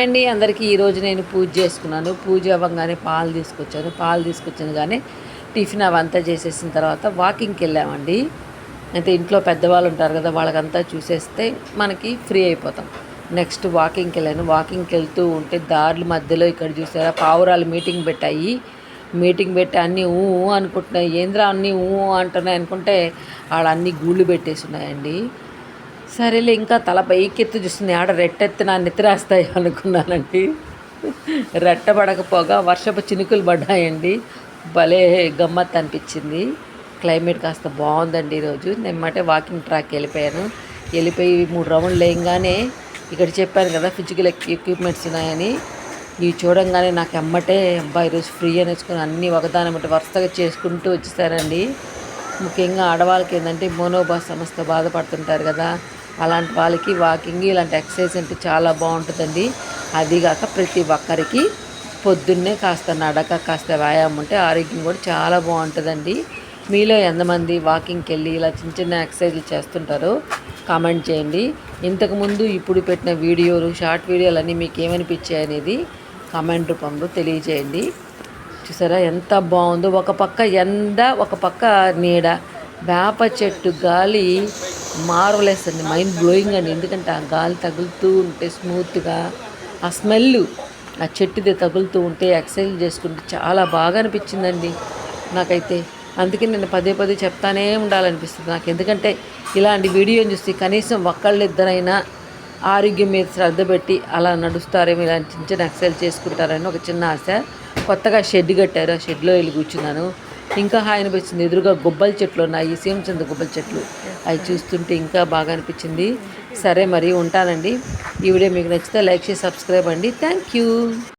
Hi అండి అందరికీ ఈరోజు నేను పూజ చేసుకున్నాను. పూజ అవ్వగానే పాలు తీసుకొచ్చాను. పాలు తీసుకొచ్చాను కానీ టిఫిన్ అవంతా చేసేసిన తర్వాత వాకింగ్కి వెళ్ళామండి. అయితే ఇంట్లో పెద్దవాళ్ళు ఉంటారు కదా వాళ్ళకంతా చూసేస్తే మనకి ఫ్రీ అయిపోతాం. నెక్స్ట్ వాకింగ్కి వెళ్ళాను. వాకింగ్కి వెళ్తూ ఉంటే దారుల మధ్యలో ఇక్కడ చూసారా పావురాలు మీటింగ్ పెట్టాయి. మీటింగ్ పెట్టి అన్నీ ఊ అనుకుంటున్నాయి. ఏంద్రా అన్నీ ఊ ఊ అంటున్నాయి అనుకుంటే ఆడ అన్ని గూళ్ళు పెట్టేసి ఉన్నాయండి. సరేలే ఇంకా తల పైకెత్తు చూస్తుంది. ఆడ రెట్టెత్తి నా నిద్రేస్తాయి అనుకున్నానండి. రెట్టబడకపోగా వర్షపు చినుకులు పడ్డాయండి. భలే గమ్మత్ అనిపించింది. క్లైమేట్ కాస్త బాగుందండి ఈరోజు. నెమ్మటే వాకింగ్ ట్రాక్ వెళ్ళిపోయాను. వెళ్ళిపోయి మూడు రౌండ్లు వేయంగానే ఇక్కడ చెప్పాను కదా ఫిజికల్ ఎక్విప్మెంట్స్ ఉన్నాయని. ఇవి చూడంగానే నాకు ఎమ్మటే అబ్బాయి ఈరోజు ఫ్రీ అనేసుకుని అన్నీ బట్టి వరుసగా చేసుకుంటూ వచ్చేసారండి ముఖ్యంగా ఆడవాళ్ళకి ఏంటంటే మోనోబా సమస్య బాధపడుతుంటారు కదా. అలాంటి వాళ్ళకి వాకింగ్ ఇలాంటి ఎక్సర్సైజ్ అంటే చాలా బాగుంటుందండి. అదిగాక ప్రతి ఒక్కరికి పొద్దున్నే కాస్త నడక కాస్త వ్యాయామం ఉంటే ఆరోగ్యం కూడా చాలా బాగుంటుందండి. మీలో ఎంతమంది వాకింగ్కి వెళ్ళి ఇలా చిన్న చిన్న ఎక్సర్సైజ్లు చేస్తుంటారో కామెంట్ చేయండి. ఇంతకుముందు ఇప్పుడు పెట్టిన వీడియోలు షార్ట్ వీడియోలు అన్నీ మీకు ఏమనిపించాయి అనేది కామెంట్ రూపంలో తెలియజేయండి. చూసారా ఎంత బాగుందో. ఒక పక్క ఎండ ఒక పక్క నీడ. వేప చెట్టు గాలి మార్వలెస్ అండి మైండ్ బ్లోయింగ్ అండి. ఎందుకంటే ఆ గాలి తగులుతూ ఉంటే స్మూత్గా ఆ స్మెల్ ఆ చెట్టుది తగులుతూ ఉంటే ఎక్సర్సైజ్ చేసుకుంటే చాలా బాగా అనిపించిందండి నాకైతే. అందుకే నేను పదే పదే చెప్తానే ఉండాలనిపిస్తుంది నాకు. ఎందుకంటే ఇలాంటి వీడియోని చూసి కనీసం ఒక్కళ్ళిద్దరైనా ఆరోగ్యం మీద శ్రద్ధ పెట్టి అలా నడుస్తారేమో ఇలాంటి చిన్న చిన్న ఎక్సర్సైజ్ చేసుకుంటారని ఒక చిన్న ఆశ. కొత్తగా షెడ్ కట్టారు ఆ షెడ్లో వెళ్ళి కూర్చున్నాను. ఇంకా హాయి అనిపించింది. ఎదురుగా గుబ్బల చెట్లు ఉన్నాయి. సీమచంద గుబ్బల చెట్లు. అవి చూస్తుంటే ఇంకా బాగా అనిపించింది. సరే మరి ఉంటానండి. ఈ వీడియో మీకు నచ్చితే లైక్ చేసి సబ్స్క్రైబ్ అండి. Thank you.